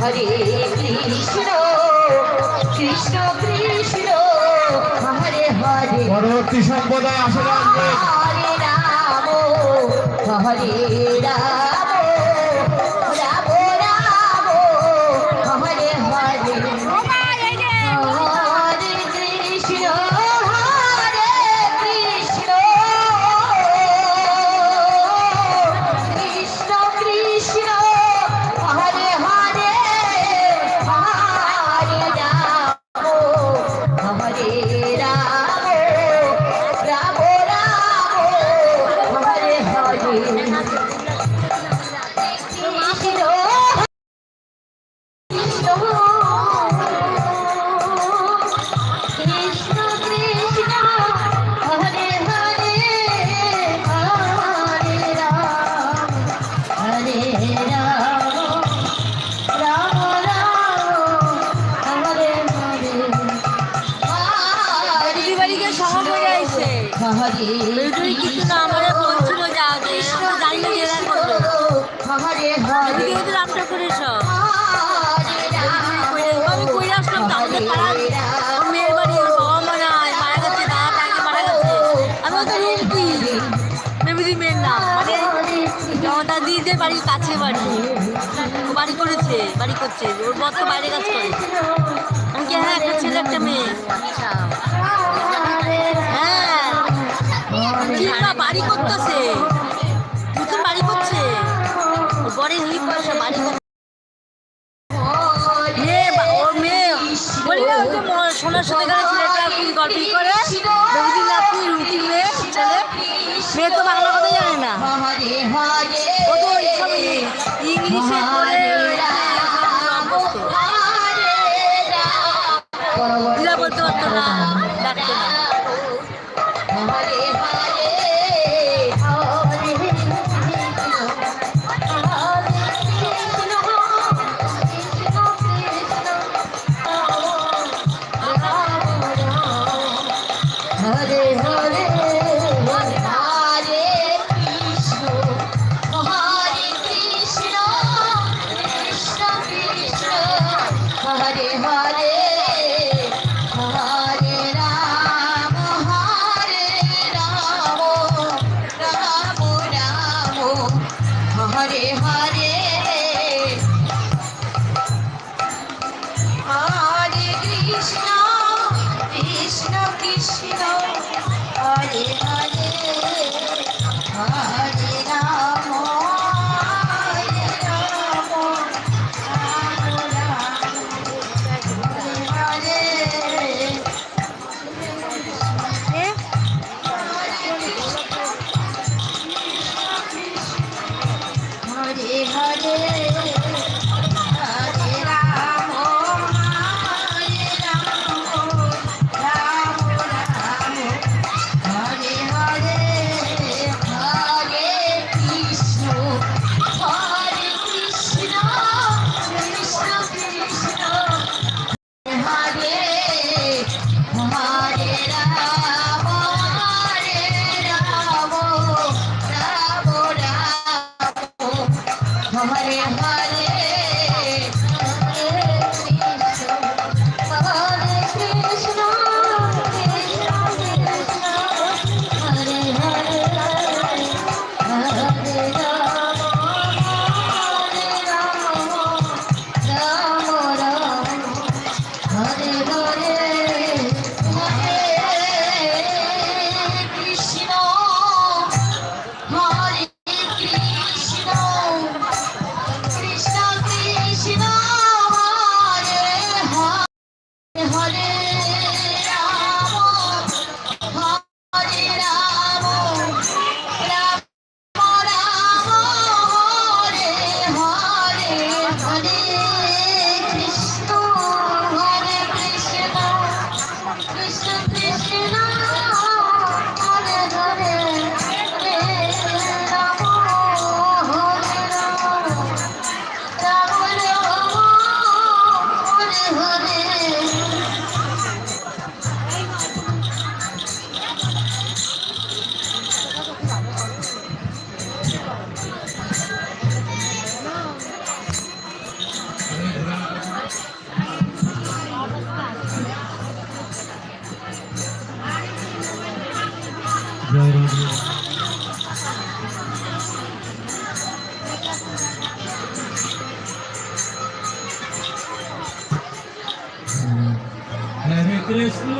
হরে কৃষ্ণ কৃষ্ণ কৃষ্ণ হরে হরে। পরবর্তী সম্প্রদায় আসলে হরে রাম হরে রাম। কিছু করে সব আমি বাড়ি, ওর বাবা মা মানে বাড়ির কাছে বাড়ি। বাড়ি করেছে, বাড়ি করছে, ওর বর বাইরে কাজ করে। হ্যাঁ করতেছে? নতুন বাড়ি করছে? বরের হিপ পয়সা বাড়ি সাথে গেলে ছেলেটা তুই গল্প করে? রাত্রি রুটি মেয়ে মেয়ে তো বাংলা কথা জানে না। ও তো ইংলিশে হরে কৃষ্ণ